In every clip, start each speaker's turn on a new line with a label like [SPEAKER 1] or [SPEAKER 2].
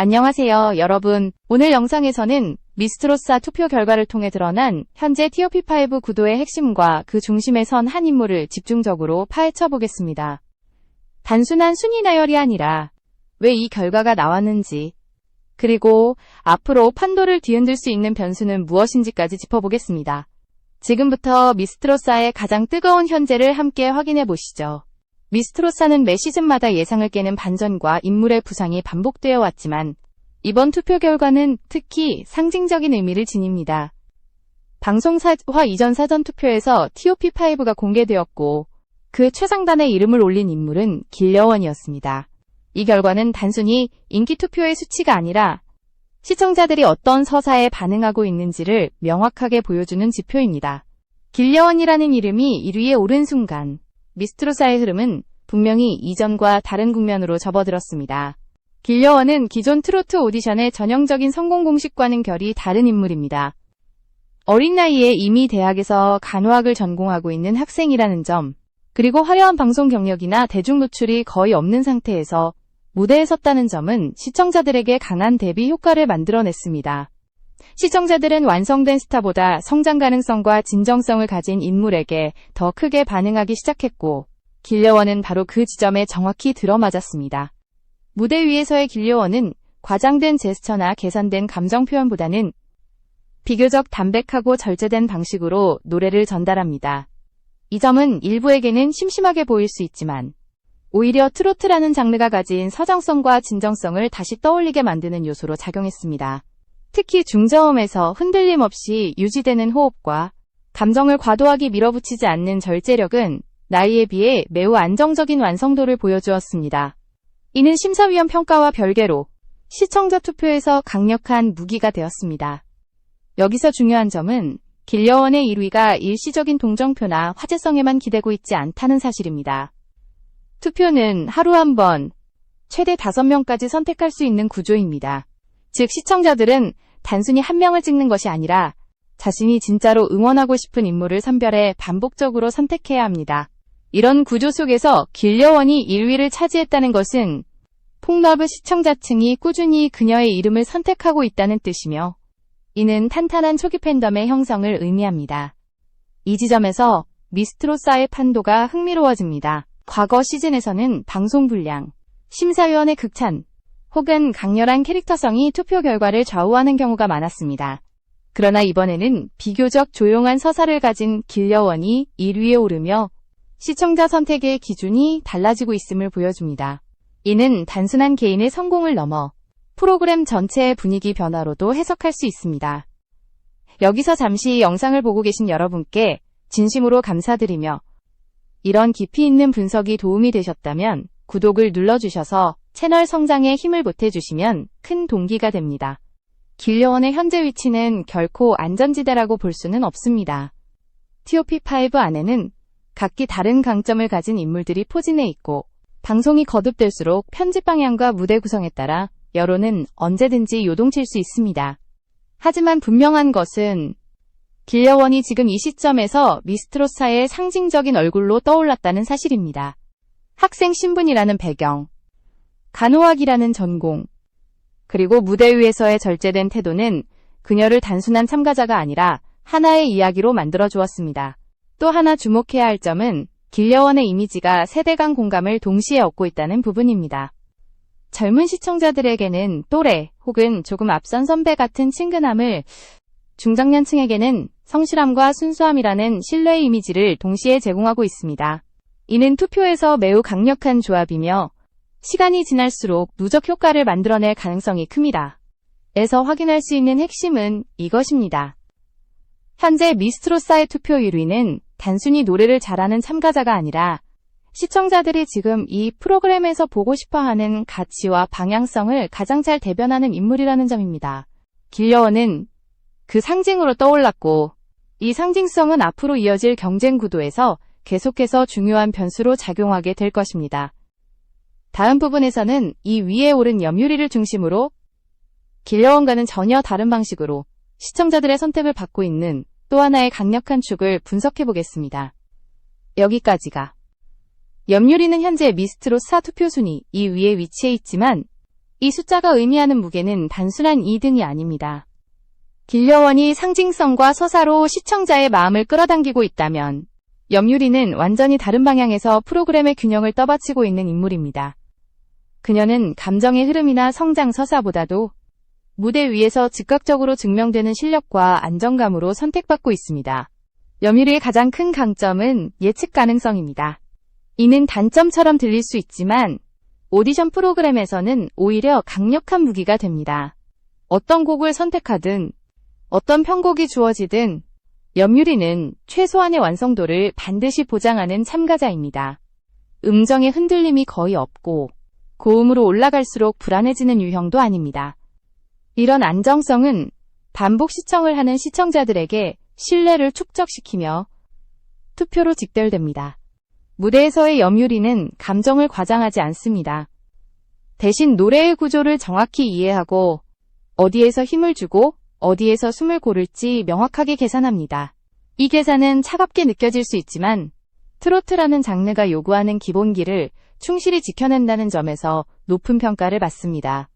[SPEAKER 1] 안녕하세요, 여러분. 오늘 영상에서는 미스트로사 투표 결과를 통해 드러난 현재 TOP5 구도의 핵심과 그 중심에 선 한 인물을 집중적으로 파헤쳐 보겠습니다. 단순한 순위 나열이 아니라 왜 이 결과가 나왔는지, 그리고 앞으로 판도를 뒤흔들 수 있는 변수는 무엇인지까지 짚어보겠습니다. 지금부터 미스트로사의 가장 뜨거운 현재를 함께 확인해 보시죠. 미스트로사는 매 시즌마다 예상을 깨는 반전과 인물의 부상이 반복되어 왔지만 이번 투표 결과는 특히 상징적인 의미를 지닙니다. 방송사 이전 사전 투표에서 TOP5가 공개되었고 그 최상단에 이름을 올린 인물은 길려원이었습니다. 이 결과는 단순히 인기 투표의 수치가 아니라 시청자들이 어떤 서사에 반응하고 있는지를 명확하게 보여주는 지표입니다. 길려원이라는 이름이 1위에 오른 순간 미스트로사의 흐름은 분명히 이전과 다른 국면으로 접어들었습니다. 길려원은 기존 트로트 오디션의 전형적인 성공 공식과는 결이 다른 인물입니다. 어린 나이에 이미 대학에서 간호학을 전공하고 있는 학생이라는 점, 그리고 화려한 방송 경력이나 대중 노출이 거의 없는 상태에서 무대에 섰다는 점은 시청자들에게 강한 대비 효과를 만들어냈습니다. 시청자들은 완성된 스타보다 성장 가능성과 진정성을 가진 인물에게 더 크게 반응하기 시작했고, 길려원은 바로 그 지점에 정확히 들어맞았습니다. 무대 위에서의 길려원은 과장된 제스처나 계산된 감정 표현보다는 비교적 담백하고 절제된 방식으로 노래를 전달합니다. 이 점은 일부에게는 심심하게 보일 수 있지만, 오히려 트로트라는 장르가 가진 서정성과 진정성을 다시 떠올리게 만드는 요소로 작용했습니다. 특히 중저음에서 흔들림 없이 유지되는 호흡과 감정을 과도하게 밀어붙이지 않는 절제력은 나이에 비해 매우 안정적인 완성도를 보여주었습니다. 이는 심사위원 평가와 별개로 시청자 투표에서 강력한 무기가 되었습니다. 여기서 중요한 점은 길려원의 1위가 일시적인 동정표나 화제성에만 기대고 있지 않다는 사실입니다. 투표는 하루 한 번, 최대 5명까지 선택할 수 있는 구조입니다. 즉 시청자들은 단순히 한 명을 찍는 것이 아니라 자신이 진짜로 응원하고 싶은 인물을 선별해 반복적으로 선택해야 합니다. 이런 구조 속에서 길려원이 1위를 차지했다는 것은 폭넓은 시청자층이 꾸준히 그녀의 이름을 선택하고 있다는 뜻이며 이는 탄탄한 초기 팬덤의 형성을 의미합니다. 이 지점에서 미스트로사의 판도가 흥미로워집니다. 과거 시즌에서는 방송 분량, 심사위원의 극찬, 혹은 강렬한 캐릭터성이 투표 결과를 좌우하는 경우가 많았습니다. 그러나 이번에는 비교적 조용한 서사를 가진 길려원이 1위에 오르며 시청자 선택의 기준이 달라지고 있음을 보여줍니다. 이는 단순한 개인의 성공을 넘어 프로그램 전체의 분위기 변화로도 해석할 수 있습니다. 여기서 잠시 영상을 보고 계신 여러분께 진심으로 감사드리며 이런 깊이 있는 분석이 도움이 되셨다면 구독을 눌러주셔서 채널 성장에 힘을 보태주시면 큰 동기가 됩니다. 길려원의 현재 위치는 결코 안전지대라고 볼 수는 없습니다. TOP5 안에는 각기 다른 강점을 가진 인물들이 포진해 있고 방송이 거듭될수록 편집 방향과 무대 구성에 따라 여론은 언제든지 요동칠 수 있습니다. 하지만 분명한 것은 길려원이 지금 이 시점에서 미스트로사의 상징적인 얼굴로 떠올랐다는 사실입니다. 학생 신분이라는 배경, 간호학이라는 전공, 그리고 무대 위에서의 절제된 태도는 그녀를 단순한 참가자가 아니라 하나의 이야기로 만들어 주었습니다. 또 하나 주목해야 할 점은 길려원의 이미지가 세대 간 공감을 동시에 얻고 있다는 부분입니다. 젊은 시청자들에게는 또래 혹은 조금 앞선 선배 같은 친근함을 중장년층에게는 성실함과 순수함이라는 신뢰의 이미지를 동시에 제공하고 있습니다. 이는 투표에서 매우 강력한 조합이며 시간이 지날수록 누적 효과를 만들어낼 가능성이 큽니다. 에서 확인할 수 있는 핵심은 이것입니다. 현재 미스트로사의 투표 1위는 단순히 노래를 잘하는 참가자가 아니라 시청자들이 지금 이 프로그램에서 보고 싶어 하는 가치와 방향성을 가장 잘 대변하는 인물이라는 점입니다. 길려원은 그 상징으로 떠올랐고 이 상징성은 앞으로 이어질 경쟁 구도에서 계속해서 중요한 변수로 작용하게 될 것입니다. 다음 부분에서는 이 위에 오른 염유리를 중심으로 길려원과는 전혀 다른 방식으로 시청자들의 선택을 받고 있는 또 하나의 강력한 축을 분석해 보겠습니다. 여기까지가 염유리는 현재 미스트로 사 투표 순위 이 위에 위치해 있지만 이 숫자가 의미하는 무게는 단순한 2등이 아닙니다. 길려원이 상징성과 서사로 시청자의 마음을 끌어당기고 있다면 염유리는 완전히 다른 방향에서 프로그램의 균형을 떠받치고 있는 인물입니다. 그녀는 감정의 흐름이나 성장 서사보다도 무대 위에서 즉각적으로 증명되는 실력과 안정감으로 선택받고 있습니다. 염유리의 가장 큰 강점은 예측 가능성입니다. 이는 단점처럼 들릴 수 있지만 오디션 프로그램에서는 오히려 강력한 무기가 됩니다. 어떤 곡을 선택하든 어떤 편곡이 주어지든 염유리는 최소한의 완성도를 반드시 보장하는 참가자입니다. 음정의 흔들림이 거의 없고 고음으로 올라갈수록 불안해지는 유형도 아닙니다. 이런 안정성은 반복 시청을 하는 시청자들에게 신뢰를 축적시키며 투표로 직결됩니다. 무대에서의 염유리는 감정을 과장하지 않습니다. 대신 노래의 구조를 정확히 이해하고 어디에서 힘을 주고 어디에서 숨을 고를지 명확하게 계산합니다. 이 계산은 차갑게 느껴질 수 있지만 트로트라는 장르가 요구하는 기본기를 충실히 지켜낸다는 점에서 높은 평가를 받습니다.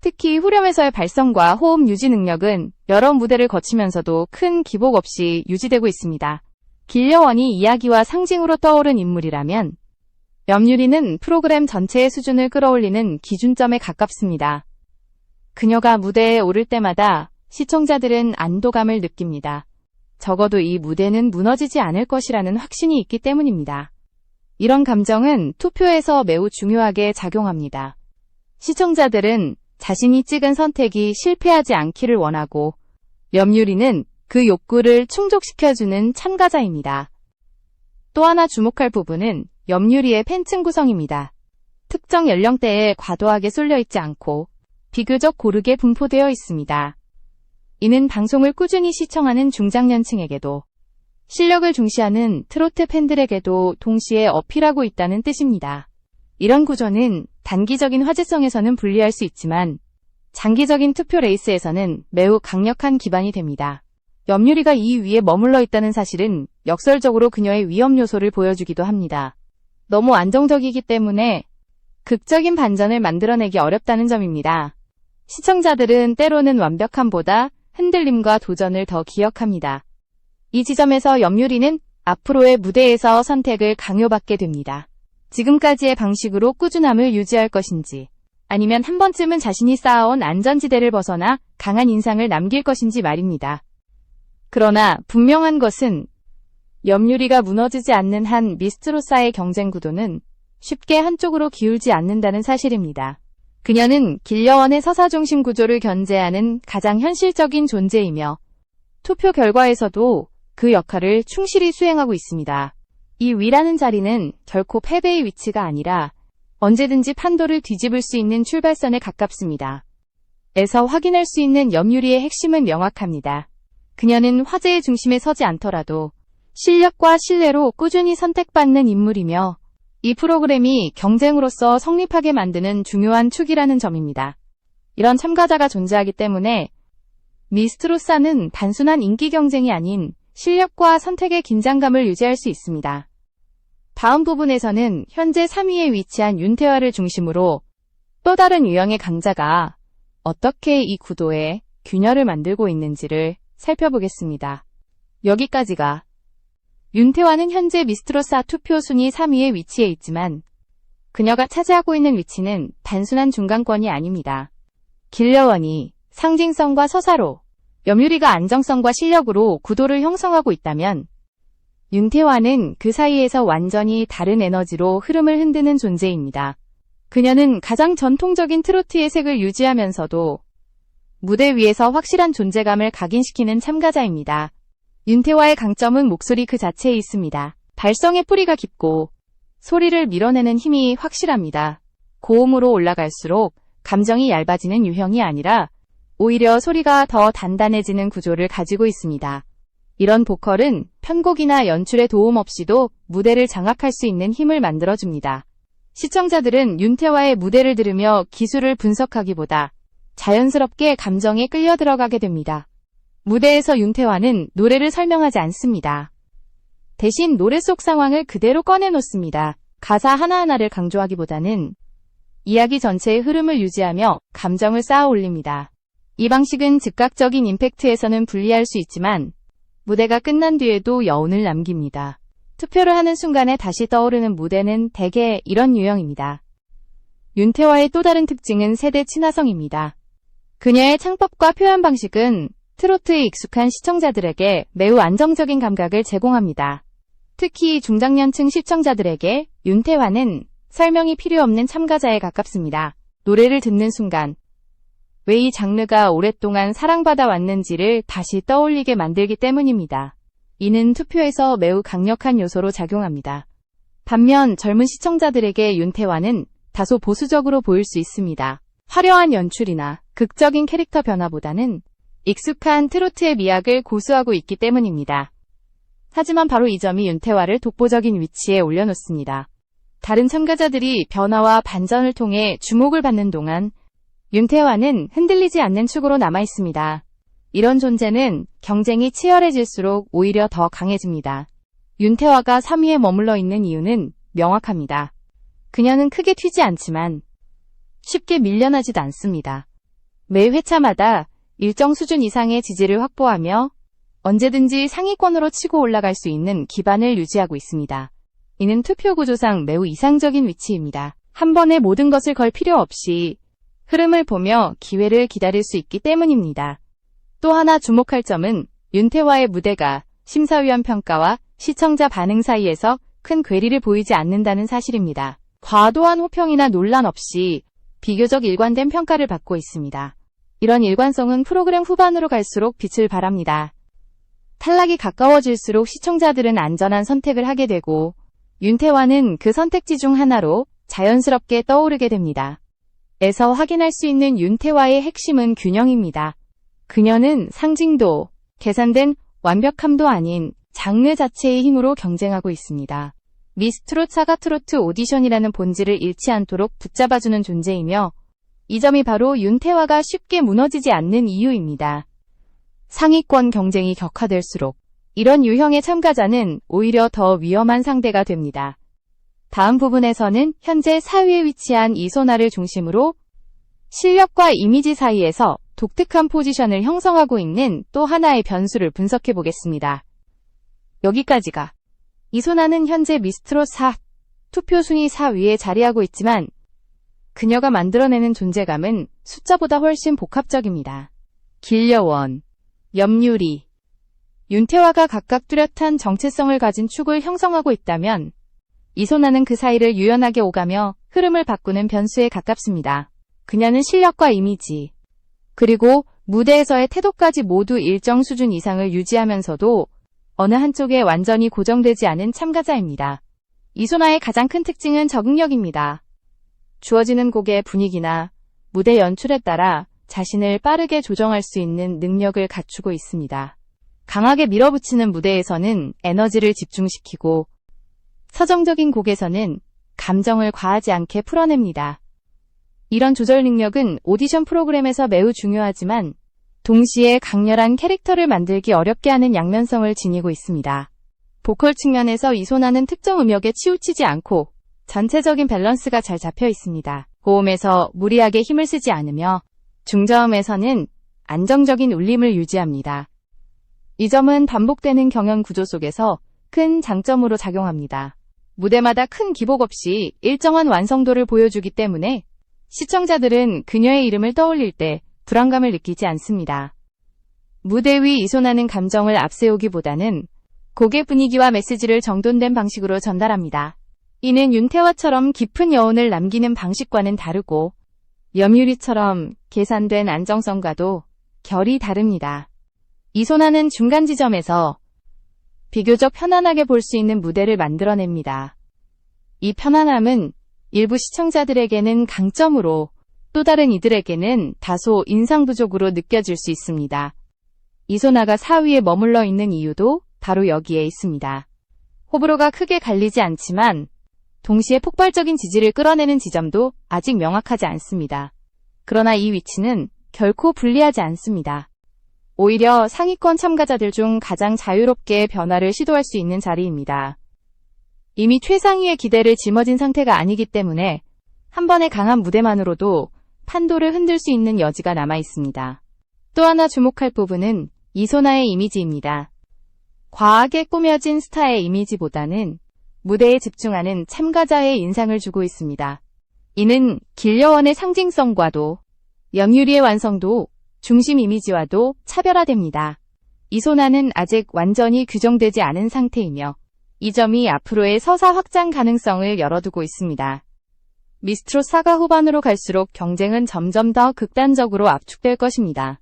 [SPEAKER 1] 특히 후렴에서의 발성과 호흡 유지 능력은 여러 무대를 거치면서도 큰 기복 없이 유지되고 있습니다. 길려원이 이야기와 상징으로 떠오른 인물이라면 염유리는 프로그램 전체의 수준을 끌어올리는 기준점에 가깝습니다. 그녀가 무대에 오를 때마다 시청자들은 안도감을 느낍니다. 적어도 이 무대는 무너지지 않을 것이라는 확신이 있기 때문입니다. 이런 감정은 투표에서 매우 중요하게 작용합니다. 시청자들은 자신이 찍은 선택이 실패하지 않기를 원하고 염유리는 그 욕구를 충족시켜주는 참가자입니다. 또 하나 주목할 부분은 염유리의 팬층 구성입니다. 특정 연령대에 과도하게 쏠려 있지 않고 비교적 고르게 분포되어 있습니다. 이는 방송을 꾸준히 시청하는 중장년층에게도 실력을 중시하는 트로트 팬들에게도 동시에 어필하고 있다는 뜻입니다. 이런 구조는 단기적인 화제성에서는 불리할 수 있지만 장기적인 투표 레이스에서는 매우 강력한 기반이 됩니다. 염유리가 이 위에 머물러 있다는 사실은 역설적으로 그녀의 위험 요소를 보여주기도 합니다. 너무 안정적이기 때문에 극적인 반전을 만들어내기 어렵다는 점입니다. 시청자들은 때로는 완벽함보다 흔들림과 도전을 더 기억합니다. 이 지점에서 염유리는 앞으로의 무대에서 선택을 강요받게 됩니다. 지금까지의 방식으로 꾸준함을 유지할 것인지, 아니면 한 번쯤은 자신이 쌓아온 안전지대를 벗어나 강한 인상을 남길 것인지 말입니다. 그러나 분명한 것은 염유리가 무너지지 않는 한 미스트로사의 경쟁 구도는 쉽게 한쪽으로 기울지 않는다는 사실입니다. 그녀는 길려원의 서사 중심 구조를 견제하는 가장 현실적인 존재이며 투표 결과에서도 그 역할을 충실히 수행하고 있습니다. 이 위라는 자리는 결코 패배의 위치가 아니라 언제든지 판도를 뒤집을 수 있는 출발선에 가깝습니다. 에서 확인할 수 있는 염유리의 핵심은 명확합니다. 그녀는 화제의 중심에 서지 않더라도 실력과 신뢰로 꾸준히 선택받는 인물이며 이 프로그램이 경쟁으로서 성립하게 만드는 중요한 축이라는 점입니다. 이런 참가자가 존재하기 때문에 미스트로사는 단순한 인기 경쟁이 아닌 실력과 선택의 긴장감을 유지할 수 있습니다. 다음 부분에서는 현재 3위에 위치한 윤태화를 중심으로 또 다른 유형의 강자가 어떻게 이 구도에 균열을 만들고 있는지를 살펴보겠습니다. 여기까지가 윤태화는 현재 미스트로사 투표 순위 3위에 위치해 있지만 그녀가 차지하고 있는 위치는 단순한 중간권이 아닙니다. 길려원이 상징성과 서사로 염유리가 안정성과 실력으로 구도를 형성하고 있다면 윤태화는 그 사이에서 완전히 다른 에너지로 흐름을 흔드는 존재입니다. 그녀는 가장 전통적인 트로트의 색을 유지하면서도 무대 위에서 확실한 존재감을 각인시키는 참가자입니다. 윤태화의 강점은 목소리 그 자체에 있습니다. 발성의 뿌리가 깊고 소리를 밀어내는 힘이 확실합니다. 고음으로 올라갈수록 감정이 얇아지는 유형이 아니라 오히려 소리가 더 단단해지는 구조를 가지고 있습니다. 이런 보컬은 편곡이나 연출의 도움 없이도 무대를 장악할 수 있는 힘을 만들어줍니다. 시청자들은 윤태화의 무대를 들으며 기술을 분석하기보다 자연스럽게 감정에 끌려 들어가게 됩니다. 무대에서 윤태화는 노래를 설명하지 않습니다. 대신 노래 속 상황을 그대로 꺼내놓습니다. 가사 하나하나를 강조하기보다는 이야기 전체의 흐름을 유지하며 감정을 쌓아 올립니다. 이 방식은 즉각적인 임팩트에서는 불리할 수 있지만 무대가 끝난 뒤에도 여운을 남깁니다. 투표를 하는 순간에 다시 떠오르는 무대는 대개 이런 유형입니다. 윤태화의 또 다른 특징은 세대 친화성입니다. 그녀의 창법과 표현 방식은 트로트에 익숙한 시청자들에게 매우 안정적인 감각을 제공합니다. 특히 중장년층 시청자들에게 윤태화는 설명이 필요 없는 참가자에 가깝습니다. 노래를 듣는 순간 왜 이 장르가 오랫동안 사랑받아 왔는지를 다시 떠올리게 만들기 때문입니다. 이는 투표에서 매우 강력한 요소로 작용합니다. 반면 젊은 시청자들에게 윤태화는 다소 보수적으로 보일 수 있습니다. 화려한 연출이나 극적인 캐릭터 변화보다는 익숙한 트로트의 미학을 고수하고 있기 때문입니다. 하지만 바로 이 점이 윤태화를 독보적인 위치에 올려놓습니다. 다른 참가자들이 변화와 반전을 통해 주목을 받는 동안 윤태화는 흔들리지 않는 축으로 남아 있습니다. 이런 존재는 경쟁이 치열해질수록 오히려 더 강해집니다. 윤태화가 3위에 머물러 있는 이유는 명확합니다. 그녀는 크게 튀지 않지만 쉽게 밀려나지도 않습니다. 매 회차마다 일정 수준 이상의 지지를 확보하며 언제든지 상위권으로 치고 올라갈 수 있는 기반을 유지하고 있습니다. 이는 투표 구조상 매우 이상적인 위치입니다. 한 번에 모든 것을 걸 필요 없이 흐름을 보며 기회를 기다릴 수 있기 때문입니다. 또 하나 주목할 점은 윤태화의 무대가 심사위원 평가와 시청자 반응 사이에서 큰 괴리를 보이지 않는다는 사실입니다. 과도한 호평이나 논란 없이 비교적 일관된 평가를 받고 있습니다. 이런 일관성은 프로그램 후반으로 갈수록 빛을 발합니다. 탈락이 가까워질수록 시청자들은 안전한 선택을 하게 되고 윤태화는 그 선택지 중 하나로 자연스럽게 떠오르게 됩니다. 에서 확인할 수 있는 윤태화의 핵심은 균형입니다. 그녀는 상징도, 계산된 완벽함도 아닌 장르 자체의 힘으로 경쟁하고 있습니다. 미스트롯 사가트로트 오디션이라는 본질을 잃지 않도록 붙잡아주는 존재이며 이 점이 바로 윤태화가 쉽게 무너지지 않는 이유입니다. 상위권 경쟁이 격화될수록 이런 유형의 참가자는 오히려 더 위험한 상대가 됩니다. 다음 부분에서는 현재 4위에 위치한 이소나를 중심으로 실력과 이미지 사이에서 독특한 포지션을 형성하고 있는 또 하나의 변수를 분석해 보겠습니다. 여기까지가 이소나는 현재 미스트롯 4 투표 순위 4위에 자리하고 있지만 그녀가 만들어내는 존재감은 숫자보다 훨씬 복합적입니다. 길려원, 염유리, 윤태화가 각각 뚜렷한 정체성을 가진 축을 형성하고 있다면 이소나는 그 사이를 유연하게 오가며 흐름을 바꾸는 변수에 가깝습니다. 그녀는 실력과 이미지, 그리고 무대에서의 태도까지 모두 일정 수준 이상을 유지하면서도 어느 한쪽에 완전히 고정되지 않은 참가자입니다. 이소나의 가장 큰 특징은 적응력입니다. 주어지는 곡의 분위기나 무대 연출에 따라 자신을 빠르게 조정할 수 있는 능력을 갖추고 있습니다. 강하게 밀어붙이는 무대에서는 에너지를 집중시키고 서정적인 곡에서는 감정을 과하지 않게 풀어냅니다. 이런 조절 능력은 오디션 프로그램에서 매우 중요하지만 동시에 강렬한 캐릭터를 만들기 어렵게 하는 양면성을 지니고 있습니다. 보컬 측면에서 이소나는 특정 음역에 치우치지 않고 전체적인 밸런스가 잘 잡혀 있습니다. 고음에서 무리하게 힘을 쓰지 않으며 중저음에서는 안정적인 울림을 유지합니다. 이 점은 반복되는 경연 구조 속에서 큰 장점으로 작용합니다. 무대마다 큰 기복 없이 일정한 완성도를 보여주기 때문에 시청자들은 그녀의 이름을 떠올릴 때 불안감을 느끼지 않습니다. 무대 위 이소나는 감정을 앞세우기보다는 곡의 분위기와 메시지를 정돈된 방식으로 전달합니다. 이는 윤태화처럼 깊은 여운을 남기는 방식과는 다르고 염유리처럼 계산된 안정성과도 결이 다릅니다. 이소나는 중간 지점에서 비교적 편안하게 볼 수 있는 무대를 만들어냅니다. 이 편안함은 일부 시청자들에게는 강점으로 또 다른 이들에게는 다소 인상 부족으로 느껴질 수 있습니다. 이소나가 4위에 머물러 있는 이유도 바로 여기에 있습니다. 호불호가 크게 갈리지 않지만 동시에 폭발적인 지지를 끌어내는 지점도 아직 명확하지 않습니다. 그러나 이 위치는 결코 불리하지 않습니다. 오히려 상위권 참가자들 중 가장 자유롭게 변화를 시도할 수 있는 자리입니다. 이미 최상위의 기대를 짊어진 상태가 아니기 때문에 한 번의 강한 무대만으로도 판도를 흔들 수 있는 여지가 남아 있습니다. 또 하나 주목할 부분은 이소나의 이미지입니다. 과하게 꾸며진 스타의 이미지보다는 무대에 집중하는 참가자의 인상을 주고 있습니다. 이는 길려원의 상징성과도 염유리의 완성도 중심 이미지와도 차별화됩니다. 이소나는 아직 완전히 규정되지 않은 상태이며 이 점이 앞으로의 서사 확장 가능성을 열어두고 있습니다. 미스트로 사가 후반으로 갈수록 경쟁은 점점 더 극단적으로 압축될 것입니다.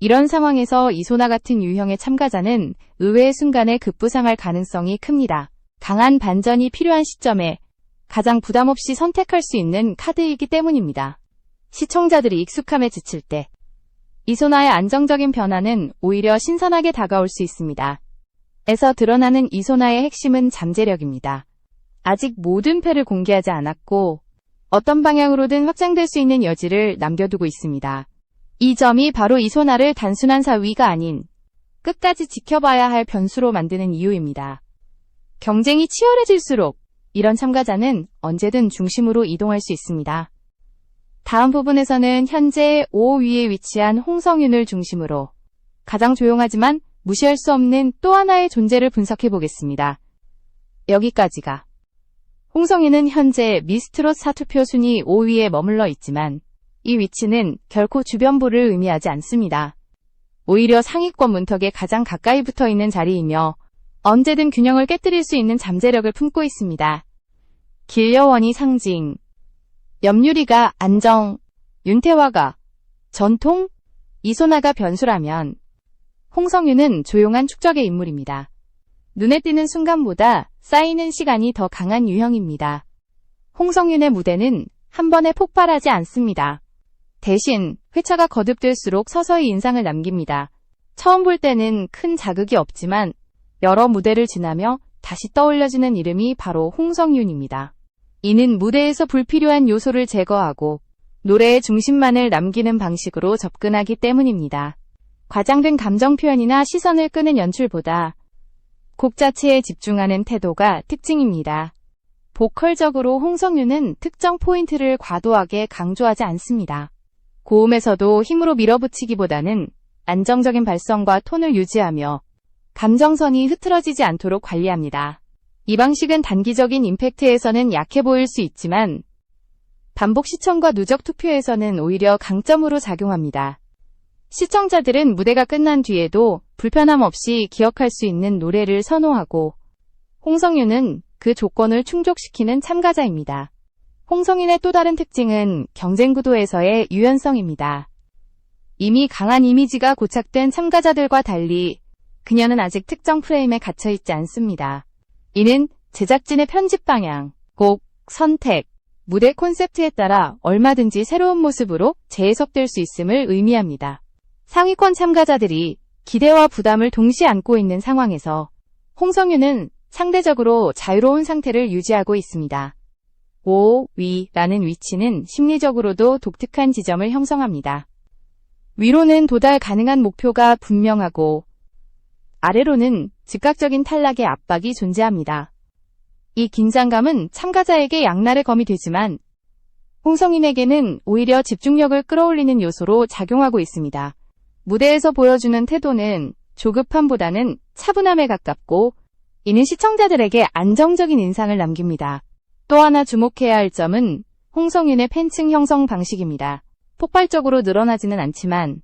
[SPEAKER 1] 이런 상황에서 이소나 같은 유형의 참가자는 의외의 순간에 급부상할 가능성이 큽니다. 강한 반전이 필요한 시점에 가장 부담 없이 선택할 수 있는 카드이기 때문입니다. 시청자들이 익숙함에 지칠 때 이소나의 안정적인 변화는 오히려 신선하게 다가올 수 있습니다. 에서 드러나는 이소나의 핵심은 잠재력입니다. 아직 모든 패를 공개하지 않았고 어떤 방향으로든 확장될 수 있는 여지를 남겨두고 있습니다. 이 점이 바로 이소나를 단순한 사위가 아닌 끝까지 지켜봐야 할 변수로 만드는 이유입니다. 경쟁이 치열해질수록 이런 참가자는 언제든 중심으로 이동할 수 있습니다. 다음 부분에서는 현재 5위에 위치한 홍성윤을 중심으로 가장 조용하지만 무시할 수 없는 또 하나의 존재를 분석해 보겠습니다. 여기까지가 홍성윤은 현재 미스트롯 사투표 순위 5위에 머물러 있지만 이 위치는 결코 주변부를 의미하지 않습니다. 오히려 상위권 문턱에 가장 가까이 붙어 있는 자리이며 언제든 균형을 깨뜨릴 수 있는 잠재력을 품고 있습니다. 길려원이 상징, 염유리가 안정, 윤태화가 전통, 이소나가 변수라면 홍성윤은 조용한 축적의 인물입니다. 눈에 띄는 순간보다 쌓이는 시간이 더 강한 유형입니다. 홍성윤의 무대는 한 번에 폭발하지 않습니다. 대신 회차가 거듭될수록 서서히 인상을 남깁니다. 처음 볼 때는 큰 자극이 없지만 여러 무대를 지나며 다시 떠올려지는 이름이 바로 홍성윤입니다. 이는 무대에서 불필요한 요소를 제거하고 노래의 중심만을 남기는 방식으로 접근하기 때문입니다. 과장된 감정 표현이나 시선을 끄는 연출보다 곡 자체에 집중하는 태도가 특징입니다. 보컬적으로 홍성윤은 특정 포인트를 과도하게 강조하지 않습니다. 고음에서도 힘으로 밀어붙이기보다는 안정적인 발성과 톤을 유지하며 감정선이 흐트러지지 않도록 관리합니다. 이 방식은 단기적인 임팩트에서는 약해 보일 수 있지만 반복 시청과 누적 투표에서는 오히려 강점으로 작용합니다. 시청자들은 무대가 끝난 뒤에도 불편함 없이 기억할 수 있는 노래를 선호하고 홍성윤은 그 조건을 충족시키는 참가자입니다. 홍성윤의 또 다른 특징은 경쟁 구도에서의 유연성입니다. 이미 강한 이미지가 고착된 참가자들과 달리 그녀는 아직 특정 프레임에 갇혀 있지 않습니다. 이는 제작진의 편집 방향, 곡, 선택, 무대 콘셉트에 따라 얼마든지 새로운 모습으로 재해석될 수 있음을 의미합니다. 상위권 참가자들이 기대와 부담을 동시에 안고 있는 상황에서 홍성윤은 상대적으로 자유로운 상태를 유지하고 있습니다. 5, 위라는 위치는 심리적으로도 독특한 지점을 형성합니다. 위로는 도달 가능한 목표가 분명하고 아래로는 즉각적인 탈락의 압박이 존재합니다. 이 긴장감은 참가자에게 양날의 검이 되지만 홍성인에게는 오히려 집중력을 끌어올리는 요소로 작용하고 있습니다. 무대에서 보여주는 태도는 조급함보다는 차분함에 가깝고 이는 시청자들에게 안정적인 인상을 남깁니다. 또 하나 주목해야 할 점은 홍성윤의 팬층 형성 방식입니다. 폭발적으로 늘어나지는 않지만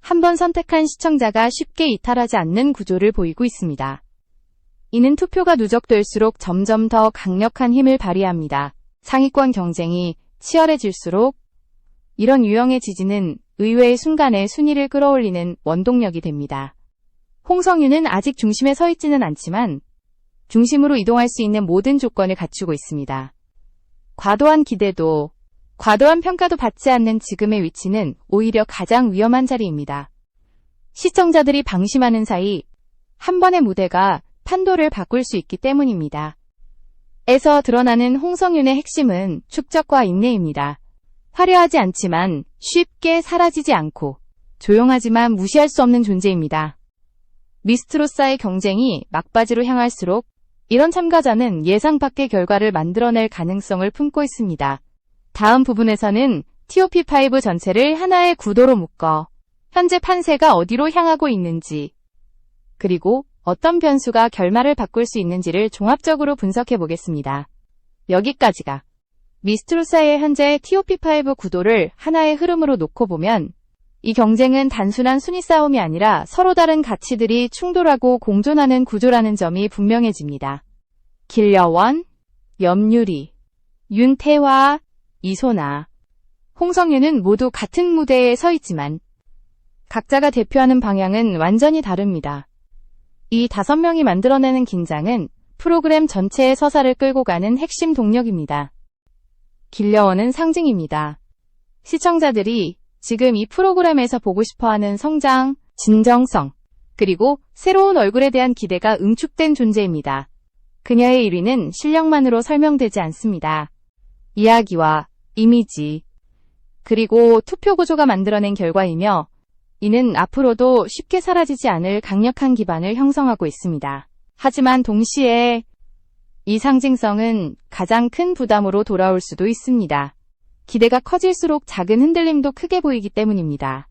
[SPEAKER 1] 한 번 선택한 시청자가 쉽게 이탈하지 않는 구조를 보이고 있습니다. 이는 투표가 누적될수록 점점 더 강력한 힘을 발휘합니다. 상위권 경쟁이 치열해질수록 이런 유형의 지지는 의외의 순간에 순위를 끌어올리는 원동력이 됩니다. 홍성윤은 아직 중심에 서 있지는 않지만 중심으로 이동할 수 있는 모든 조건을 갖추고 있습니다. 과도한 기대도, 과도한 평가도 받지 않는 지금의 위치는 오히려 가장 위험한 자리입니다. 시청자들이 방심하는 사이 한 번의 무대가 판도를 바꿀 수 있기 때문입니다. 에서 드러나는 홍성윤의 핵심은 축적과 인내입니다. 화려하지 않지만 쉽게 사라지지 않고 조용하지만 무시할 수 없는 존재입니다. 미스트로사의 경쟁이 막바지로 향할수록 이런 참가자는 예상 밖의 결과를 만들어낼 가능성을 품고 있습니다. 다음 부분에서는 TOP5 전체를 하나의 구도로 묶어 현재 판세가 어디로 향하고 있는지, 그리고 어떤 변수가 결말을 바꿀 수 있는지를 종합적으로 분석해 보겠습니다. 여기까지가 미스트로사의 현재 TOP5 구도를 하나의 흐름으로 놓고 보면 이 경쟁은 단순한 순위 싸움이 아니라 서로 다른 가치들이 충돌하고 공존하는 구조라는 점이 분명해집니다. 길려원, 염유리, 윤태화, 이소나, 홍성윤은 모두 같은 무대에 서 있지만 각자가 대표하는 방향은 완전히 다릅니다. 이 다섯 명이 만들어내는 긴장은 프로그램 전체의 서사를 끌고 가는 핵심 동력입니다. 길려원은 상징입니다. 시청자들이 지금 이 프로그램에서 보고 싶어 하는 성장, 진정성, 그리고 새로운 얼굴에 대한 기대가 응축된 존재입니다. 그녀의 1위는 실력만으로 설명되지 않습니다. 이야기와 이미지, 그리고 투표 구조가 만들어낸 결과이며 이는 앞으로도 쉽게 사라지지 않을 강력한 기반을 형성하고 있습니다. 하지만 동시에 이 상징성은 가장 큰 부담으로 돌아올 수도 있습니다. 기대가 커질수록 작은 흔들림도 크게 보이기 때문입니다.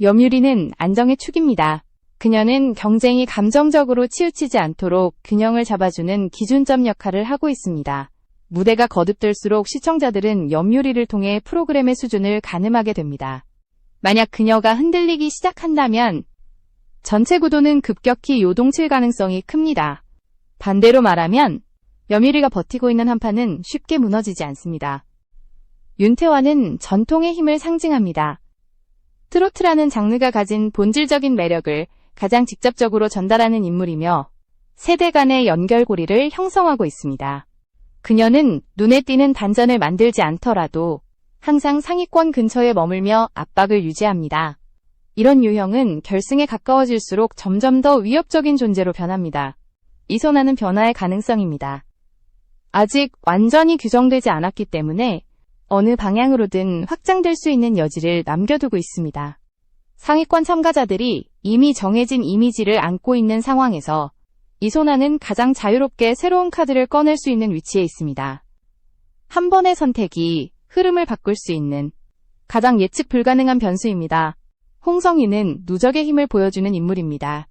[SPEAKER 1] 염유리는 안정의 축입니다. 그녀는 경쟁이 감정적으로 치우치지 않도록 균형을 잡아주는 기준점 역할을 하고 있습니다. 무대가 거듭될수록 시청자들은 염유리를 통해 프로그램의 수준을 가늠하게 됩니다. 만약 그녀가 흔들리기 시작한다면 전체 구도는 급격히 요동칠 가능성이 큽니다. 반대로 말하면 염유리가 버티고 있는 한판은 쉽게 무너지지 않습니다. 윤태화는 전통의 힘을 상징합니다. 트로트라는 장르가 가진 본질적인 매력을 가장 직접적으로 전달하는 인물이며 세대 간의 연결고리를 형성하고 있습니다. 그녀는 눈에 띄는 단전을 만들지 않더라도 항상 상위권 근처에 머물며 압박을 유지합니다. 이런 유형은 결승에 가까워질수록 점점 더 위협적인 존재로 변합니다. 이선하는 변화의 가능성입니다. 아직 완전히 규정되지 않았기 때문에 어느 방향으로든 확장될 수 있는 여지를 남겨두고 있습니다. 상위권 참가자들이 이미 정해진 이미지를 안고 있는 상황에서 이소나는 가장 자유롭게 새로운 카드를 꺼낼 수 있는 위치에 있습니다. 한 번의 선택이 흐름을 바꿀 수 있는 가장 예측 불가능한 변수입니다. 홍성희는 누적의 힘을 보여주는 인물입니다.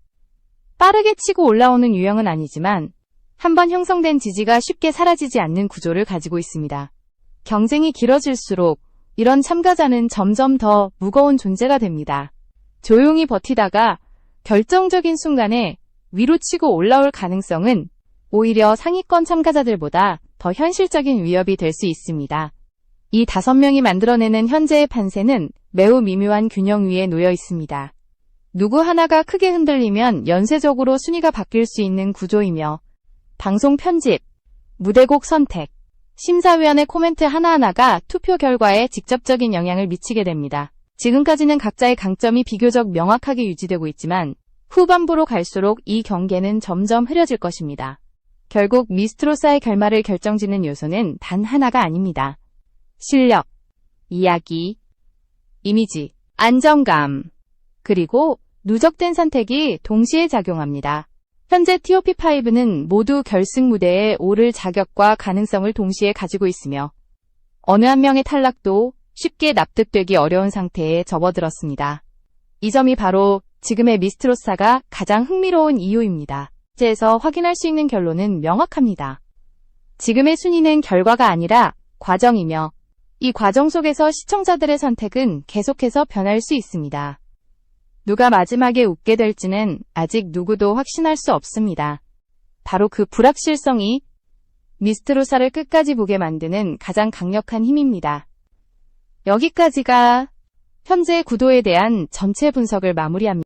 [SPEAKER 1] 빠르게 치고 올라오는 유형은 아니지만 한번 형성된 지지가 쉽게 사라지지 않는 구조를 가지고 있습니다. 경쟁이 길어질수록 이런 참가자는 점점 더 무거운 존재가 됩니다. 조용히 버티다가 결정적인 순간에 위로 치고 올라올 가능성은 오히려 상위권 참가자들보다 더 현실적인 위협이 될 수 있습니다. 이 다섯 명이 만들어내는 현재의 판세는 매우 미묘한 균형 위에 놓여 있습니다. 누구 하나가 크게 흔들리면 연쇄적으로 순위가 바뀔 수 있는 구조이며 방송 편집, 무대곡 선택, 심사위원의 코멘트 하나하나가 투표 결과에 직접적인 영향을 미치게 됩니다. 지금까지는 각자의 강점이 비교적 명확하게 유지되고 있지만 후반부로 갈수록 이 경계는 점점 흐려질 것입니다. 결국 미스트로사의 결말을 결정짓는 요소는 단 하나가 아닙니다. 실력, 이야기, 이미지, 안정감, 그리고 누적된 선택이 동시에 작용합니다. 현재 TOP5는 모두 결승 무대에 오를 자격과 가능성을 동시에 가지고 있으며 어느 한 명의 탈락도 쉽게 납득되기 어려운 상태에 접어들었습니다. 이 점이 바로 지금의 미스트로사가 가장 흥미로운 이유입니다. 제에서 확인할 수 있는 결론은 명확합니다. 지금의 순위는 결과가 아니라 과정이며 이 과정 속에서 시청자들의 선택은 계속해서 변할 수 있습니다. 누가 마지막에 웃게 될지는 아직 누구도 확신할 수 없습니다. 바로 그 불확실성이 미스트로사를 끝까지 보게 만드는 가장 강력한 힘입니다. 여기까지가 현재 구도에 대한 전체 분석을 마무리합니다.